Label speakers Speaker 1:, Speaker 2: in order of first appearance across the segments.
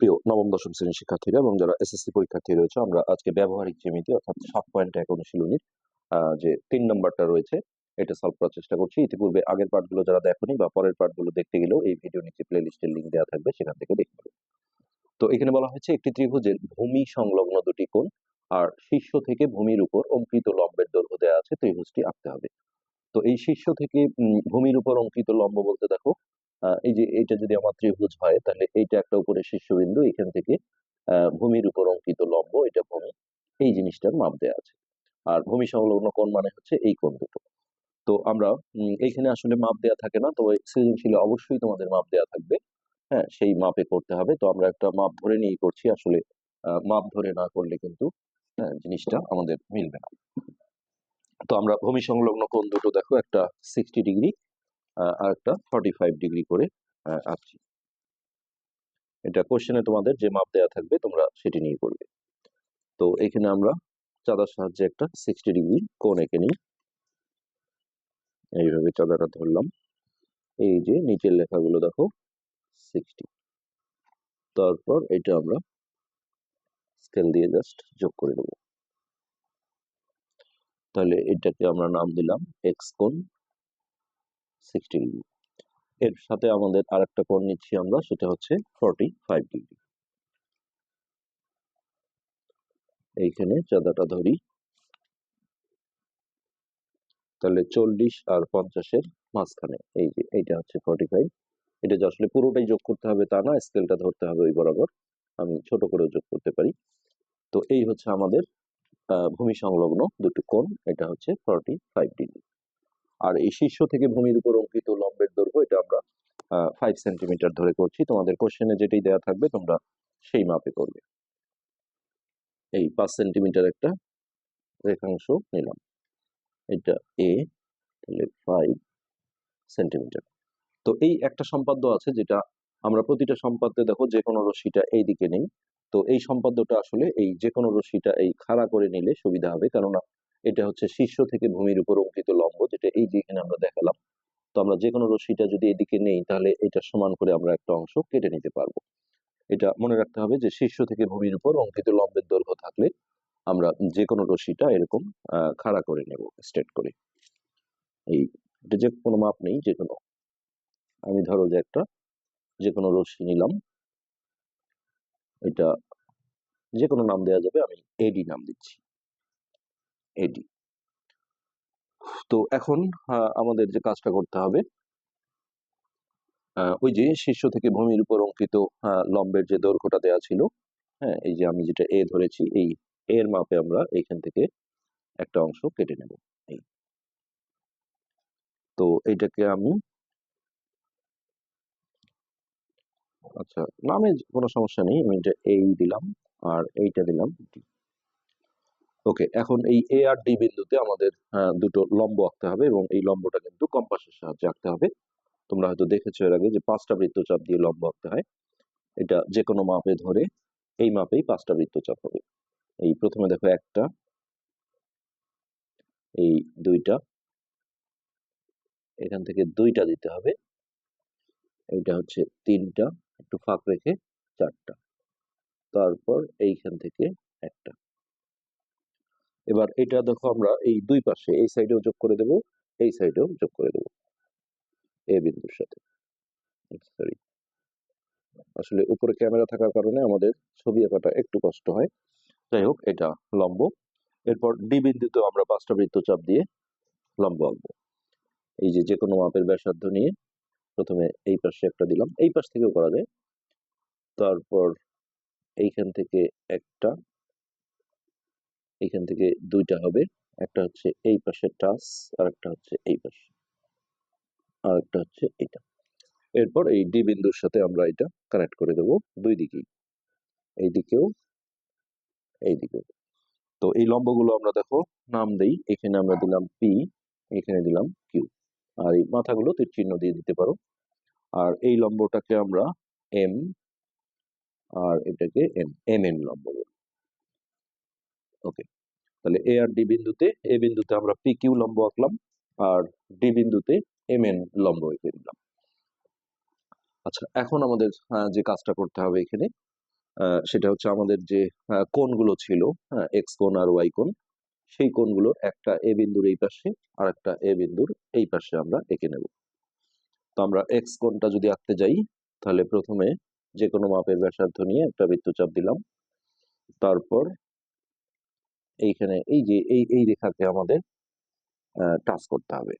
Speaker 1: প্রিয় নবম, দশম শ্রেণির শিক্ষার্থীরা এবং যারা এসএসসি পরীক্ষার্থী রয়েছে, আমরা আজকে ব্যবহারিক জ্যামিতি অর্থাৎ সাত পয়েন্ট এক অনুশীলনীর যে তিন নম্বরটা রয়েছে, এটা সলভ করার চেষ্টা করছি। ইতিপূর্বে আগের পার্টগুলো যারা দেখোনি বা পরের পার্টগুলো দেখতে গেলেও এই ভিডিও নিচে লিঙ্ক দেওয়া থাকবে, সেখান থেকে দেখতে তো এখানে বলা হয়েছে একটি ত্রিভুজের ভূমি সংলগ্ন দুটি কোণ, আর শীর্ষ থেকে ভূমির উপর অঙ্কিত লম্বের দৈর্ঘ্য দেওয়া আছে, ত্রিভুজটি আঁকতে হবে। তো এই শীর্ষ থেকে ভূমির উপর অঙ্কিত লম্ব বলতে দেখো এই যে এটা যদি আমার ত্রিভুজ হয়, তাহলে এইটা একটা উপরে শীর্ষবিন্দু, এখান থেকে ভূমির উপর অঙ্কিত লম্ব, এটা ভূমি, এই জিনিসটার মাপ দেওয়া আছে। আর ভূমি সংলগ্ন কোণ মানে হচ্ছে এই কোণ দুটো। তো আমরা এইখানে আসলে মাপ দেওয়া থাকে না তবে সৃজনশীলে অবশ্যই তোমাদের মাপ দেওয়া থাকবে। হ্যাঁ সেই মাপে করতে হবে। তো আমরা একটা মাপ ধরে নিয়ে করছি, আসলে মাপ ধরে না করলে কিন্তু জিনিসটা আমাদের মিলবে না। তো আমরা ভূমি সংলগ্ন কোণ দুটো দেখো, একটা সিক্সটি ডিগ্রি আর একটা ফর্টি ফাইভ ডিগ্রি করে আঁকছি। এটা কোশ্চেনে তোমাদের যে মাপ দেওয়া থাকবে, তোমরা সেটি নিয়ে করবে। তো এখানে আমরা চাঁদার সাহায্যে একটা সিক্সটি ডিগ্রি কোণ এঁকে নিই। এইভাবে চাঁদাটা ধরলাম। এই যে নিচের লেখাগুলো দেখো সিক্সটি তারপর এটা আমরা স্কেল দিয়ে জাস্ট যোগ করে দেবো। তাহলে এটাকে আমরা নাম দিলাম এক্স কোণ সিক্সটি ডিগ্রি এর সাথে আমাদের আরেকটা কোণ নিচ্ছি আমরা, সেটা হচ্ছে ফর্টি ফাইভ ডিগ্রি এইখানে চাঁদাটা ধরি। তাহলে চল্লিশ আর পঞ্চাশের মাঝখানে, এই যে এইটা হচ্ছে ফর্টি ফাইভ এটা যে আসলে পুরোটাই যোগ করতে হবে তা না স্কেলটা ধরতে হবে ওই বরাবর। আমি ছোট করেও যোগ করতে পারি। তো এই হচ্ছে আমাদের ভূমি সংলগ্ন দুটো কোণ, এটা হচ্ছে ফর্টি ফাইভ ডিগ্রি আর এই শীর্ষ থেকে ভূমির উপর অঙ্কিত লম্বের দৈর্ঘ্য, এটা আমরা ফাইভ সেন্টিমিটার ধরে করছি। তোমাদের কোশ্চেনে যেটাই দেওয়া থাকবে, তোমরা সেই মাপে করবে। এই পাঁচ সেন্টিমিটার একটা রেখাংশ নিলাম। এটা এ তাহলে ফাইভ সেন্টিমিটার তো এই একটা সম্পাদ্য আছে যেটা আমরা প্রতিটা সম্পাদ্যে দেখো যে কোনো রশ্মিটা এই দিকে নেই। তো এই সম্পাদ্যটা আসলে এই যে কোনো রশ্মিটা এই খাড়া করে নিলে সুবিধা হবে। কেননা এটা হচ্ছে শীর্ষ থেকে ভূমির উপর অঙ্কিত লম্ব, যেটা এই যে এখানে আমরা দেখালাম। তো আমরা যে কোনো রশ্মিটা যদি এদিকে নেই, তাহলে এটা সমান করে আমরা একটা অংশ কেটে নিতে পারব। এটা মনে রাখতে হবে যে শীর্ষ থেকে ভূমির উপর অঙ্কিত লম্বের দৈর্ঘ্য থাকলে আমরা যে কোনো রশ্মিটা এরকম খাড়া করে নেব স্ট্রেট করে। এই, এটা যে কোনো মাপ নেই যে কোনো আমি ধরো যে একটা যে কোনো রশ্মি নিলাম। এটা যে কোনো নাম দেওয়া যাবে, আমি এডি নাম দিচ্ছি। এডি তো এখন আমাদের যে কাজটা করতে হবে ওই যে শীর্ষ থেকে ভূমির উপর অঙ্কিত লম্বের যে দৈর্ঘ্যটা দেওয়া ছিল হ্যাঁ এই যে আমি যেটা এ ধরেছি, এই এর মাপে আমরা এইখান থেকে একটা অংশ কেটে নেব, এই। তো এইটাকে আমি আচ্ছা নামে কোনো সমস্যা নেই, আমি এটা এই দিলাম, আর এইটা দিলাম ডি ওকে এখন এই এ আর ডি বিন্দুতে আমাদের দুটো লম্ব আঁকতে হবে এবং এই লম্বটা কিন্তু কম্পাসের সাহায্যে আঁকতে হবে। তোমরা হয়তো দেখেছ এর আগে যে পাঁচটা বৃত্তচাপ দিয়ে লম্ব আঁকতে হয়। এটা যে কোনো মাপে ধরে এই মাপেই পাঁচটা বৃত্তচাপ হবে। এই প্রথমে দেখো একটা, এই দুইটা, এখান থেকে দুইটা দিতে হবে। এইটা হচ্ছে তিনটা, একটু ফাঁক রেখে চারটা। তারপর এইখান থেকে একটা। এবার এটা দেখো আমরা এই দুই পাশে, এই সাইডেও যোগ করে দেব, এই সাইডেও যোগ করে দেব। এ বিন্দুর সাথে। সরি আসলে উপরে ক্যামেরা থাকার কারণে আমাদের ছবি আঁকাটা একটু কষ্ট হয়। যাই হোক, এটা লম্ব। এরপর ডি বিন্দুতেও আমরা পাঁচটা বৃত্তচাপ দিয়ে লম্ব আঁকবো। এই যে যে কোনো মাপের ব্যাসার্ধ নিয়ে প্রথমে এই পাশে একটা দিলাম। এই পাশ থেকেও করা যায়। তারপর এইখান থেকে একটা এইখান থেকে দুইটা হবে। একটা হচ্ছে এই পাশে টাচ আর একটা হচ্ছে এই পাশে। আর একটা হচ্ছে এটা। এরপর এই ডি বিন্দুর সাথে আমরা এটা কানেক্ট করে দেব দুই দিকেই। এই দিকেও এই দিকেও। তো এই লম্বগুলো আমরা দেখো, নাম দেই। এখানে আমরা দিলাম পি এখানে দিলাম কিউ আর এই মাথাগুলো তীর চিহ্ন দিয়ে দিতে পারো। আর এই লম্বটাকে আমরা এম আর এটাকে এম এম এন লম্ব ওকে তাহলে এ আর ডি বিন্দুতে এ বিন্দুতে আমরা পি কিউ লম্ব আঁকলাম, আর ডি বিন্দুতে এম এন লম্ব এঁকে দিলাম আচ্ছা এখন আমাদের যে কাজটা করতে হবে এখানে সেটা হচ্ছে আমাদের যে কোণগুলো ছিল এক্স কোণ আর ওয়াই কোণ, সেই কোণগুলোর একটা এ বিন্দুর এই পাশে আর একটা এ বিন্দুর এই পাশে আমরা এঁকে নেব। তো আমরা এক্স কোণটা যদি আঁকতে যাই, তাহলে প্রথমে যে কোনো মাপের ব্যাসার্ধ নিয়ে একটা বৃত্তচাপ দিলাম, তারপর এইখানে এই যে, এই এই রেখাকে আমাদের টাচ করতে হবে।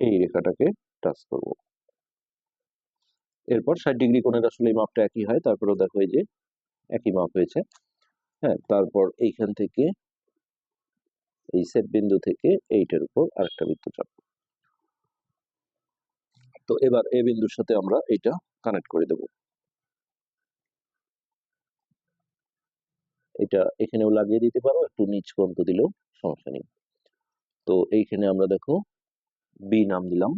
Speaker 1: এই রেখাটাকে টাচ করব। এরপর ষাট ডিগ্রি কোণের আসলে এই মাপটা একই হয়, তারপরেও দেখো এই যে, একই মাপ হয়েছে। হ্যাঁ তারপর এইখান থেকে, এই সেট বিন্দু থেকে এইটার উপর আরেকটা বৃত্তচাপ। তো এবার এ বিন্দুর সাথে আমরা এটা কানেক্ট করে দেব। এটা এখানেও লাগিয়ে দিতে পারো, একটু নিচ পর্যন্ত দিলেও সমস্যা নেই। তো এইখানে আমরা দেখো বি নাম দিলাম,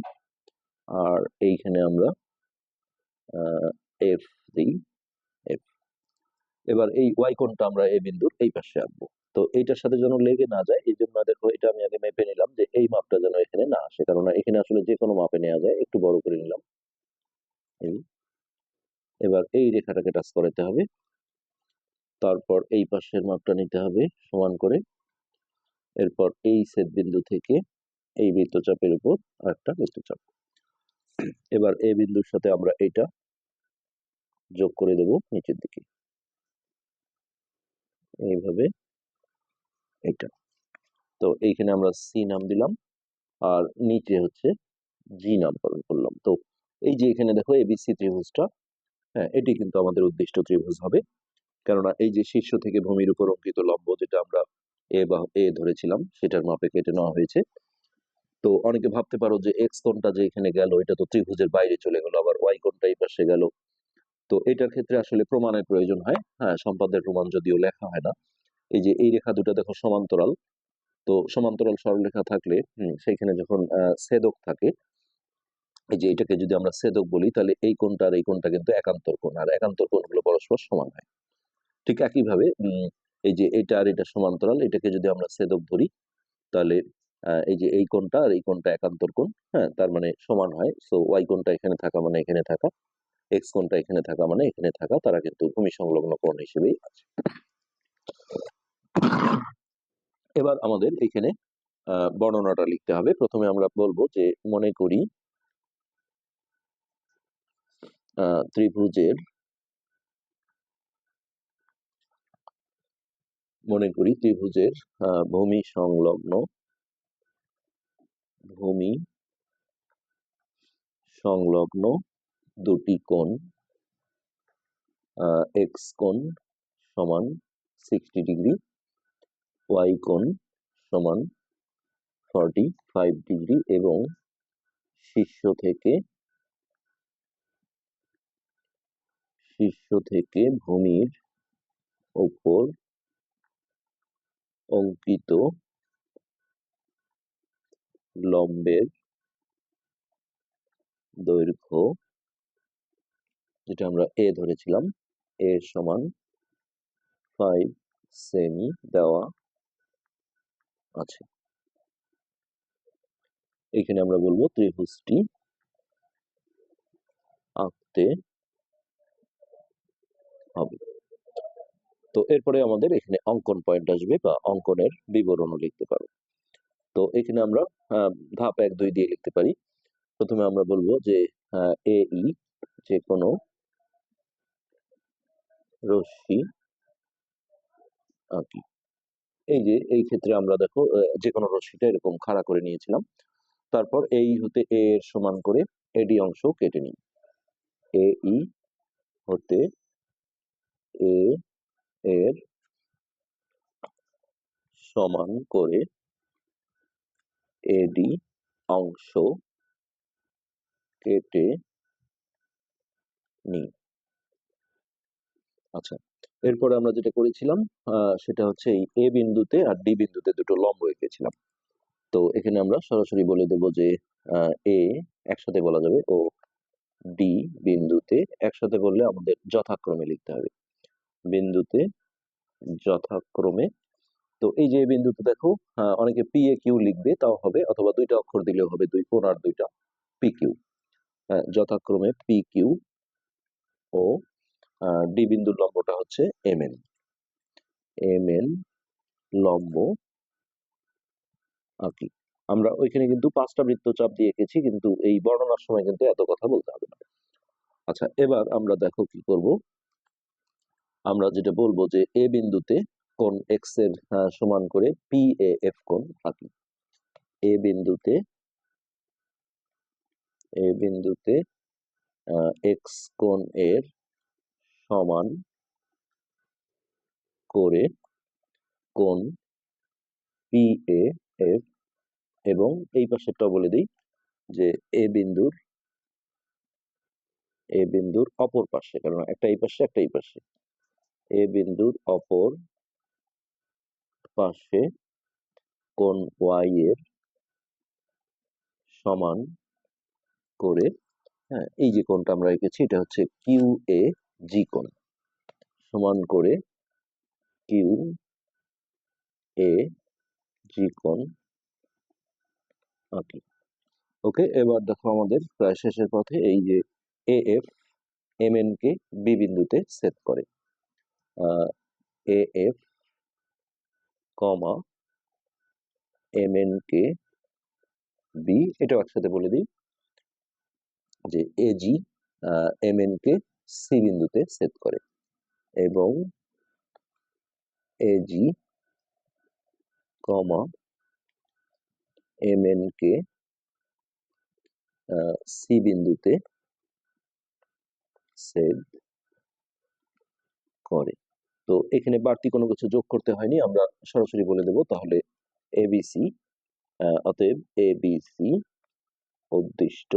Speaker 1: আর এইখানে আমরা এফ দিই এফ এবার এই ওয়াই আমরা এ বিন্দুর এই পাশে আঁকবো। তো এইটার সাথে যেন লেগে না যায়, এই জন্য দেখো এটা আমি আগে মেপে নিলাম যে এই মাপটা যেন এখানে না আসে, কারণ এখানে আসলে যে কোনো মাপে নেওয়া যায়, একটু বড় করে নিলাম। এই। এবার এই রেখাটাকে টাচ করাতে হবে। তারপর এই পাশের মাপটা নিতে হবে সমান করে। এরপর এই সেট বিন্দু থেকে এই বৃত্তচাপের উপর আরেকটা বৃত্তচাপ এবার এই বিন্দুর সাথে আমরা এটা যোগ করে দেব নিচের দিকে। এইভাবে এটা। তো এইখানে আমরা সি নাম দিলাম আর নিচে হচ্ছে জি নামকরণ করলাম। তো এই যে এখানে দেখো এবিসি ত্রিভুজটা হ্যাঁ এটি কিন্তু আমাদের উদ্দিষ্ট ত্রিভুজ হবে। কেননা এই যে শীর্ষ থেকে ভূমির উপর অঙ্কিত লম্ব যেটা আমরা এ বা এ ধরেছিলাম, সেটার মাপে কেটে নেওয়া হয়েছে। তো অনেকে ভাবতে পারো যে এক্স কোণটা যে এখানে গেল, এটা তো ত্রিভুজের বাইরে চলে গেল, আবার ওয়াই কোণটা এই পাশে গেল। তো এটার ক্ষেত্রে আসলে প্রমাণের প্রয়োজন হয়। হ্যাঁ সম্পাদের প্রমাণ যদিও লেখা হয় না। এই যে এই রেখা দুটো দেখো সমান্তরাল। তো সমান্তরাল সরলরেখা থাকলে সেইখানে যখন ছেদক থাকে, এই যে এটাকে যদি আমরা ছেদক বলি, তাহলে এই কোণটা আর এই কোণটা কিন্তু একান্তর কোণ, আর একান্তর কোণগুলো পরস্পর সমান হয়। ঠিক একইভাবে এই যে এটা আর এটা সমান্তরাল, এটাকে যদি আমরা ছেদক ধরি, তাহলে এই যে এই কোণটা আর এই কোণটা একান্তর কোণ হ্যাঁ তার মানে সমান হয়। সো ওয়াই কোণটা এখানে থাকা মানে এখানে থাকা এক্স কোণটা এখানে থাকা মানে এখানে থাকা, তারা কিন্তু ভূমি সংলগ্ন কোণ হিসেবেই আছে। এবার আমাদের এখানে বর্ণনাটা লিখতে হবে। প্রথমে আমরা বলব যে মনে করি ত্রিভুজের মনে করি ত্রিভুজের ভূমি সংলগ্ন। ভূমি সংলগ্ন দুটি কোণ এক্স কোণ সমান সিক্সটি ডিগ্রি ওয়াই কোণ সমান ফর্টি ফাইভ ডিগ্রি এবং শীর্ষ থেকে শীর্ষ থেকে ভূমির ওপর অঙ্কিত লম্বের দৈর্ঘ্য, যেটা আমরা এ ধরেছিলাম এর সমান ফাইভ সেমি দেওয়া আছে। এখানে আমরা বলব ত্রিভুজটি আঁকতে হবে তো এরপরে আমাদের এখানে অঙ্কন পয়েন্ট আসবে বা অঙ্কনের বিবরণও লিখতে পারো। তো এখানে আমরা ধাপ এক, দুই দিয়ে লিখতে পারি। প্রথমে আমরা বলব যে এ, ই যে কোনো রশ্মি আঁকি। এই যে, এই ক্ষেত্রে আমরা দেখো যে কোনো রশ্মিটা এরকম খাড়া করে নিয়েছিলাম। তারপর এই হতে এ এর সমান করে এডি অংশ কেটে নিই। এ, ই হতে এ এর সমান করে এডি অংশ কেটে নিই আচ্ছা এরপরে আমরা যেটা করেছিলাম সেটা হচ্ছে এই এ বিন্দুতে আর ডি বিন্দুতে দুটো লম্ব এঁকেছিলাম তো এখানে আমরা সরাসরি বলে দেবো যে এ একসাথে বলা যাবে ও ডি বিন্দুতে একসাথে বললে আমাদের যথাক্রমে লিখতে হবে। বিন্দুতে যথাক্রমে। তো এই যে বিন্দুতে দেখো অনেকে পি এ কিউ লিখবে, তাও হবে, অথবা দুইটা অক্ষর দিলেও হবে, দুই কোণ আর দুইটা পি কিউ যথাক্রমে পি কিউ ও ডি বিন্দুর লম্বটা হচ্ছে এম এন এম এন লম্ব আঁকি আমরা ওইখানে কিন্তু পাঁচটা বৃত্তচাপ দিয়ে এঁকেছি, কিন্তু এই বর্ণনার সময় কিন্তু এত কথা বলতে হবে না। আচ্ছা এবার আমরা দেখো কি করব? আমরা যেটা বলব যে এ বিন্দুতে কোন এক্সের সমান করে পি এ এফ কোণ থাকে। এ বিন্দুতে এ বিন্দুতে এক্স কোণ এর সমান করে কোণ পি এ এফ এবং এই পাশেরটা বলে দিই যে এ বিন্দুর এ বিন্দুর অপর পাশে, কারণ একটা এই পাশে, একটা এই পাশে। এ বিন্দুর অপর পাশে কোণ ওয়াই এর সমান করে হ্যাঁ এই যে কোণটা আমরা এঁকেছি এটা হচ্ছে কিউ এ জি কোণ, সমান করে কিউ এ জি কোণ আঁকি। ওকে, এবার দেখো আমাদের প্রায় শেষের পথে এই যে এ এফ এম এন কে বি বিন্দুতে সেট করে। A F comma M N K B এটাও একসাথে বলে দিই, যে এ জি এম এন কে সি বিন্দুতে সেট করে এবং A G comma M N K C বিন্দুতে সেট করে। তো এখানে বাড়তি কোনো কিছু যোগ করতে হয়নি, আমরা সরাসরি বলে দেব তাহলে এবিসি অতএব এবিসি উদ্দিষ্ট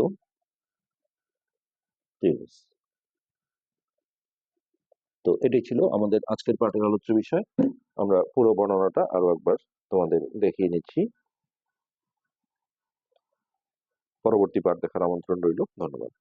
Speaker 1: তো এটাই ছিল আমাদের আজকের পাঠের আলোচ্য বিষয়। আমরা পুরো বর্ণনাটা আরও একবার তোমাদের দেখিয়ে নিচ্ছি। পরবর্তী পাঠ দেখার আমন্ত্রণ রইল। ধন্যবাদ।